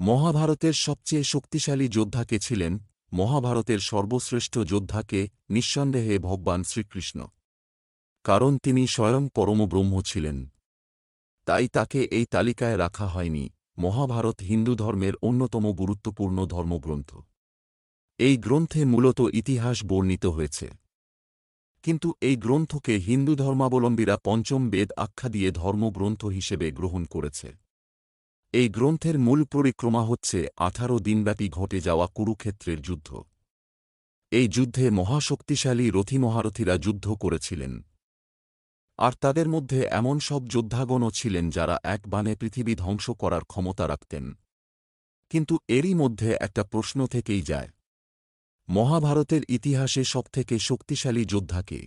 মহাভারতের সবচেয়ে শক্তিশালী যোদ্ধাকে ছিলেন? মহাভারতের সর্বশ্রেষ্ঠ যোদ্ধাকে নিঃসন্দেহে ভগবান শ্রীকৃষ্ণ। কারণ তিনি স্বয়ং পরমব্রহ্ম ছিলেন। তাই তাকে এই তালিকায় রাখা হয়নি। মহাভারত হিন্দু ধর্মের অন্যতম গুরুত্বপূর্ণ ধর্মগ্রন্থ। এই গ্রন্থে মূলত ইতিহাস বর্ণিত হয়েছে। কিন্তু এই গ্রন্থকে হিন্দু ধর্মাবলম্বীরা পঞ্চম বেদ আখ্যা দিয়ে ধর্মগ্রন্থ হিসেবে গ্রহণ করেছে। এই গ্রন্থের মূল পরিক্রমা হচ্ছে আঠারো দিনব্যাপী ঘটে যাওয়া কুরুক্ষেত্রের যুদ্ধ। এই যুদ্ধে মহাশক্তিশালী রথী মহারথীরা যুদ্ধ করেছিলেন। আর তাদের মধ্যে এমন সব যোদ্ধাগণও ছিলেন যারা এক বানে পৃথিবী ধ্বংস করার ক্ষমতা রাখতেন। কিন্তু এরই মধ্যে একটা প্রশ্ন থেকেই যায়। মহাভারতের ইতিহাসে সবথেকে শক্তিশালী যোদ্ধাকে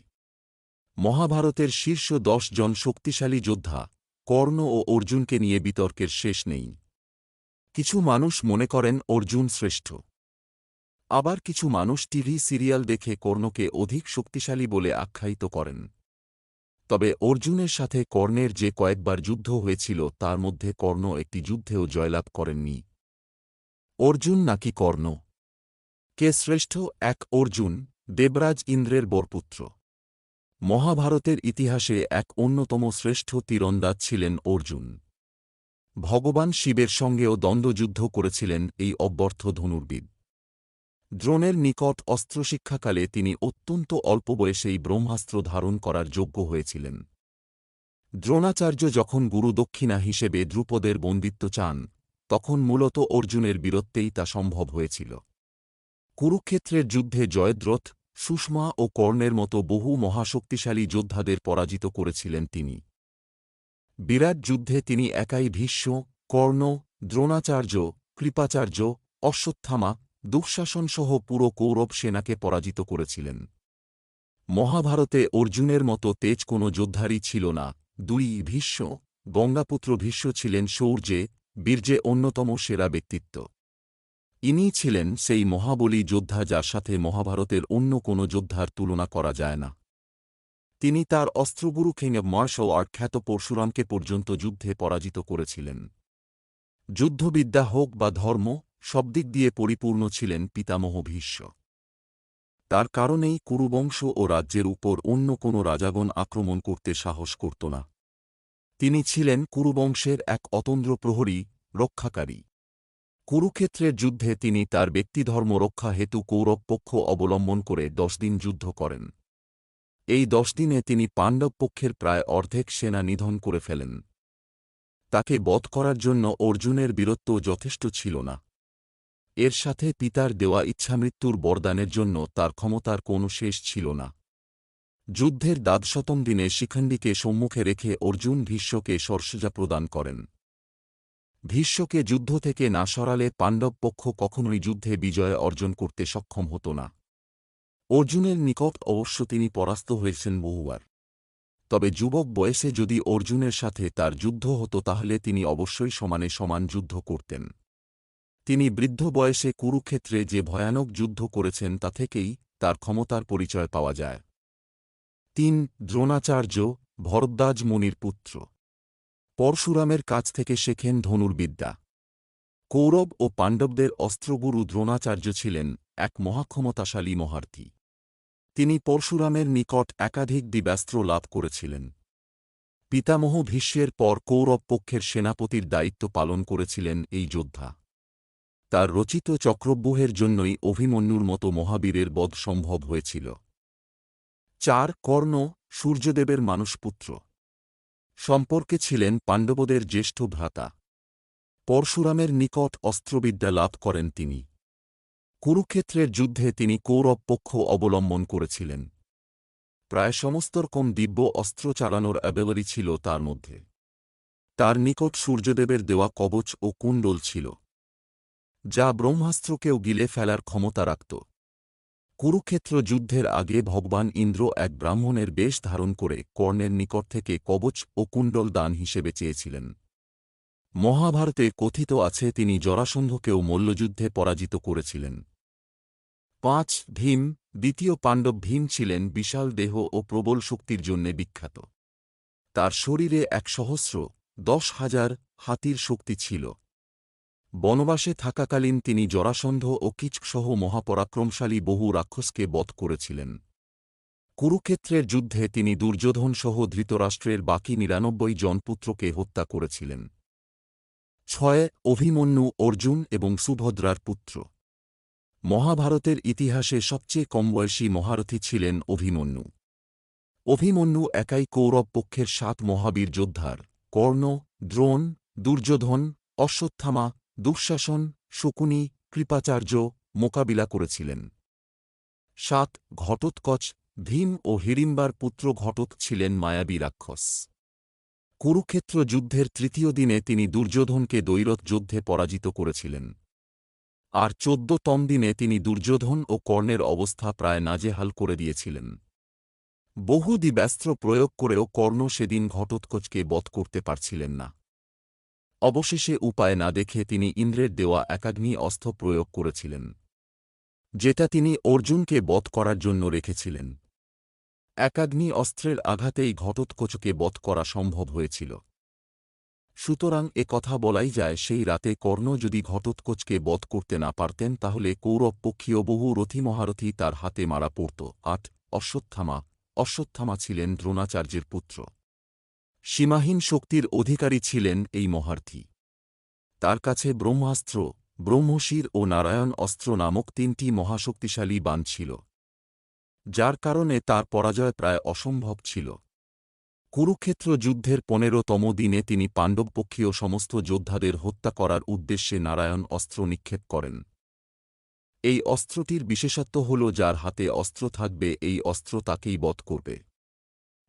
মহাভারতের শীর্ষ দশ জন শক্তিশালী যোদ্ধা কর্ণ ও অর্জুনকে নিয়ে বিতর্কের শেষ নেই। কিছু মানুষ মনে করেন অর্জুন শ্রেষ্ঠ। আবার কিছু মানুষ টিভি সিরিয়াল দেখে কর্ণকে অধিক শক্তিশালী বলে আখ্যায়িত করেন। তবে অর্জুনের সাথে কর্ণের যে কয়েকবার যুদ্ধ হয়েছিল, তার মধ্যে কর্ণ একটি যুদ্ধেও জয়লাভ করেননি। অর্জুন নাকি কর্ণ? কে শ্রেষ্ঠ? এক অর্জুন, দেবরাজ ইন্দ্রের বরপুত্র। মহাভারতের ইতিহাসে এক অন্যতম শ্রেষ্ঠ তীরন্দাজ ছিলেন অর্জুন। ভগবান শিবের সঙ্গেও দ্বন্দ্বযুদ্ধ করেছিলেন এই অব্যর্থ ধনুর্বিদ। দ্রোণের নিকট অস্ত্রশিক্ষাকালে তিনি অত্যন্ত অল্প বয়সেই ব্রহ্মাস্ত্র ধারণ করার যোগ্য হয়েছিলেন। দ্রোণাচার্য যখন গুরু দক্ষিণা হিসেবে দ্রুপদের বন্দিত্ব চান, তখন মূলত অর্জুনের বীরত্বেই তা সম্ভব হয়েছিল। কুরুক্ষেত্রের যুদ্ধে জয়দ্রথ সুষমা ও কর্ণের মতো বহু মহাশক্তিশালী যোদ্ধাদের পরাজিত করেছিলেন তিনি। বিরাট যুদ্ধে তিনি একাই ভীষ্ম, কর্ণ, দ্রোণাচার্য, কৃপাচার্য, অশ্বত্থামা, দুঃশাসনসহ পুরো কৌরব সেনাকে পরাজিত করেছিলেন। মহাভারতে অর্জুনের মতো তেজ কোনো যোদ্ধারই ছিল না। দুই ভীষ্ম, গঙ্গাপুত্র ভীষ্ম ছিলেন শৌর্যে বীর্যে অন্যতম সেরা ব্যক্তিত্ব। ইনি ছিলেন সেই মহাবলী যোদ্ধা যার সাথে মহাভারতের অন্য কোনো যোদ্ধার তুলনা করা যায় না। তিনি তার অস্ত্রগুরু কিং অব মার্শাল আর্ট খ্যাত পরশুরামকে পর্যন্ত যুদ্ধে পরাজিত করেছিলেন। যুদ্ধবিদ্যা হোক বা ধর্ম, সব দিক দিয়ে পরিপূর্ণ ছিলেন পিতামহ ভীষ্ম। তার কারণেই কুরুবংশ ও রাজ্যের উপর অন্য কোনো রাজাগণ আক্রমণ করতে সাহস করত না। তিনি ছিলেন কুরুবংশের এক অতন্দ্র প্রহরী রক্ষাকারী। কুরুক্ষেত্রের যুদ্ধে তিনি তার ব্যক্তিধর্ম রক্ষা হেতু কৌরব পক্ষ অবলম্বন করে দশ দিন যুদ্ধ করেন। এই দশ দিনে তিনি পাণ্ডব পক্ষের প্রায় অর্ধেক সেনা নিধন করে ফেলেন। তাকে বধ করার জন্য অর্জুনের বীরত্ব যথেষ্ট ছিল না। এর সাথে পিতার দেওয়া ইচ্ছামৃত্যুর বরদানের জন্য তার ক্ষমতার কোনো শেষ ছিল না। যুদ্ধের দ্বাদশতম দিনে শিখণ্ডীকে সম্মুখে রেখে অর্জুন ভীষ্মকে সরসজা প্রদান করেন। ভীষ্মকে যুদ্ধ থেকে না সরালে পাণ্ডব পক্ষ কখনোই যুদ্ধে বিজয় অর্জন করতে সক্ষম হতো না। অর্জুনের নিকট অবশ্য তিনি পরাস্ত হয়েছেন বহুবার। তবে যুবক বয়সে যদি অর্জুনের সাথে তার যুদ্ধ হতো তাহলে তিনি অবশ্যই সমানে সমান যুদ্ধ করতেন। তিনি বৃদ্ধ বয়সে কুরুক্ষেত্রে যে ভয়ানক যুদ্ধ করেছেন তা থেকেই তার ক্ষমতার পরিচয় পাওয়া যায়। তিন, দ্রোণাচার্য ভরদ্বাজ মুনির পুত্র। পরশুরামের কাছ থেকে শেখেন ধনুর্বিদ্যা। কৌরব ও পাণ্ডবদের অস্ত্রগুরু দ্রোণাচার্য ছিলেন এক মহাক্ষমতাশালী মহার্থী। তিনি পরশুরামের নিকট একাধিক দিব্যাস্ত্র লাভ করেছিলেন। পিতামহ ভীষ্মের পর কৌরব পক্ষের সেনাপতির দায়িত্ব পালন করেছিলেন এই যোদ্ধা। তার রচিত চক্রব্যূহের জন্যই অভিমন্যুর মতো মহাবীরের বধ সম্ভব হয়েছিল। চার কর্ণ সূর্যদেবের মানুষপুত্র সম্পর্কে ছিলেন পাণ্ডবদের জ্যেষ্ঠ ভ্রাতা। পরশুরামের নিকট অস্ত্রবিদ্যা লাভ করেন তিনি। কুরুক্ষেত্রের যুদ্ধে তিনি কৌরব পক্ষ অবলম্বন করেছিলেন। প্রায় সমস্ত রকম দিব্য অস্ত্র চালানোর অ্যাবেলারি ছিল তার মধ্যে। তার নিকট সূর্যদেবের দেওয়া কবচ ও কুণ্ডল ছিল, যা ব্রহ্মাস্ত্রকেও গিলে ফেলার ক্ষমতা রাখত। কুরুক্ষেত্র যুদ্ধের আগে ভগবান ইন্দ্র এক ব্রাহ্মণের বেশ ধারণ করে কর্ণের নিকট থেকে কবচ ও কুণ্ডল দান হিসেবে চেয়েছিলেন। মহাভারতে কথিত আছে, তিনি জরাসন্ধকেও মল্লযুদ্ধে পরাজিত করেছিলেন। পাঁচ ভীম, দ্বিতীয় পাণ্ডব ভীম ছিলেন বিশাল দেহ ও প্রবল শক্তির জন্যে বিখ্যাত। তার শরীরে এক সহস্র, দশ হাজার হাতির শক্তি ছিল। বনবাসে থাকাকালীন তিনি জরাসন্ধ ও কিচসহ মহাপরাক্রমশালী বহু রাক্ষসকে বধ করেছিলেন। কুরুক্ষেত্রের যুদ্ধে তিনি দুর্যোধনসহ ধৃতরাষ্ট্রের বাকি নিরানব্বই জন পুত্রকে হত্যা করেছিলেন। ছয়, অভিমন্যু, অর্জুন এবং সুভদ্রার পুত্র। মহাভারতের ইতিহাসে সবচেয়ে কম বয়সী মহারথী ছিলেন অভিমন্যু। অভিমন্যু একাই কৌরব পক্ষের সাত মহাবীর যোদ্ধার, কর্ণ, দ্রোণ, দুর্যোধন, অশ্বত্থামা দুঃশাসন, শকুনি, কৃপাচার্য মোকাবিলা করেছিলেন। সাত ঘটোৎকচ ভীম ও হিড়িম্বার পুত্র ঘটোৎ ছিলেন মায়াবী রাক্ষস। কুরুক্ষেত্র যুদ্ধের তৃতীয় দিনে তিনি দুর্যোধনকে দৈরথ যুদ্ধে পরাজিত করেছিলেন। আর চোদ্দতম দিনে তিনি দুর্যোধন ও কর্ণের অবস্থা প্রায় নাজেহাল করে দিয়েছিলেন। বহু দিব্যাস্ত্র প্রয়োগ করেও কর্ণ সেদিন ঘটোৎকচকে বধ করতে পারছিলেন না। অবশেষে উপায় না দেখে তিনি ইন্দ্রের দেওয়া একাগ্নি অস্ত্র প্রয়োগ করেছিলেন, যেটা তিনি অর্জুনকে বধ করার জন্য রেখেছিলেন। একাগ্নি অস্ত্রের আঘাতেই ঘটোৎকচকে বধ করা সম্ভব হয়েছিল। সুতরাং এ কথা বলাই যায়, সেই রাতে কর্ণ যদি ঘটোৎকচকে বধ করতে না পারতেন, তাহলে কৌরব পক্ষীয় বহু রথী মহারথী তার হাতে মারা পড়ত। আট, অশ্বত্থামা অশ্বত্থামা ছিলেন দ্রোণাচার্যের পুত্র। সীমাহীন শক্তির অধিকারী ছিলেন এই মহার্থী। তার কাছে ব্রহ্মাস্ত্র, ব্রহ্মশির ও নারায়ণ অস্ত্র নামক তিনটি মহাশক্তিশালী বান ছিল, যার কারণে তার পরাজয় প্রায় অসম্ভব ছিল। কুরুক্ষেত্র যুদ্ধের পনেরোতম দিনে তিনি পাণ্ডবপক্ষীয় সমস্ত যোদ্ধাদের হত্যা করার উদ্দেশ্যে নারায়ণ অস্ত্র নিক্ষেপ করেন। এই অস্ত্রটির বিশেষত্ব হল যার হাতে অস্ত্র থাকবে, এই অস্ত্র তাকেই বধ করবে।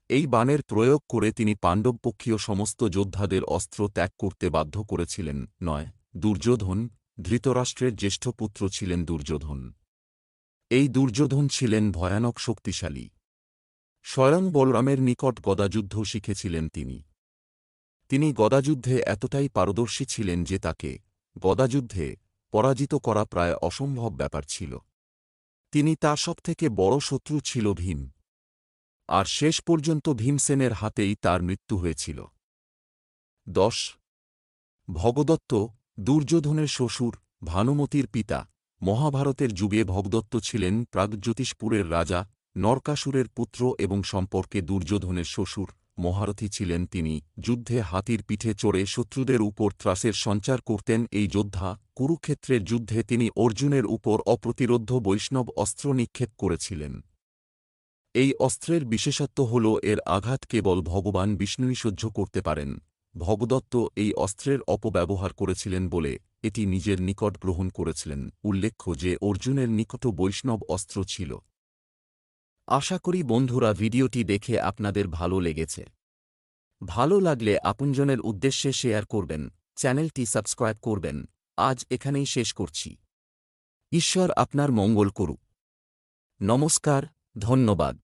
এই বাণের প্রয়োগ করে তিনি পাণ্ডবপক্ষীয় সমস্ত যোদ্ধাদের অস্ত্র ত্যাগ করতে বাধ্য করেছিলেন, নয়, দুর্যোধন, ধৃতরাষ্ট্রের জ্যেষ্ঠ পুত্র ছিলেন দুর্যোধন। এই দুর্যোধন ছিলেন ভয়ানক শক্তিশালী। স্বয়ং বলরামের নিকট গদাযুদ্ধ শিখেছিলেন তিনি। তিনি গদাযুদ্ধে এতটাই পারদর্শী ছিলেন যে তাকে গদাযুদ্ধে পরাজিত করা প্রায় অসম্ভব ব্যাপার ছিল। তিনি তার সবথেকে বড় শত্রু ছিল ভীম। আর শেষ পর্যন্ত ভীমসেনের হাতেই তার মৃত্যু হয়েছিল। দশ। ভগদত্ত, দুর্যোধনের শ্বশুর, ভানুমতির পিতা, মহাভারতের যুগে ভগদত্ত ছিলেন প্রাগজ্যোতিষপুরের রাজা, নরকাসুরের পুত্র এবং সম্পর্কে দুর্যোধনের শ্বশুর, মহারথী ছিলেন তিনি, যুদ্ধে হাতির পিঠে চড়ে শত্রুদের উপর ত্রাসের সঞ্চার করতেন এই যোদ্ধা, কুরুক্ষেত্রের যুদ্ধে তিনি অর্জুনের উপর অপ্রতিরোধ্য বৈষ্ণব অস্ত্র নিক্ষেপ করেছিলেন। এই অস্ত্রের বিশেষত্ব হল এর আঘাত কেবল ভগবান বিষ্ণুই সহ্য করতে পারেন। ভগদত্ত এই অস্ত্রের অপব্যবহার করেছিলেন বলে এটি নিজের নিকট গ্রহণ করেছিলেন, উল্লেখ্য যে অর্জুনের নিকট বৈষ্ণব অস্ত্র ছিল। আশা করি বন্ধুরা ভিডিওটি দেখে আপনাদের ভালো লেগেছে। ভালো লাগলে আপনজনের উদ্দেশ্যে শেয়ার করবেন, চ্যানেলটি সাবস্ক্রাইব করবেন। আজ এখানেই শেষ করছি। ঈশ্বর আপনার মঙ্গল করুক। নমস্কার, ধন্যবাদ।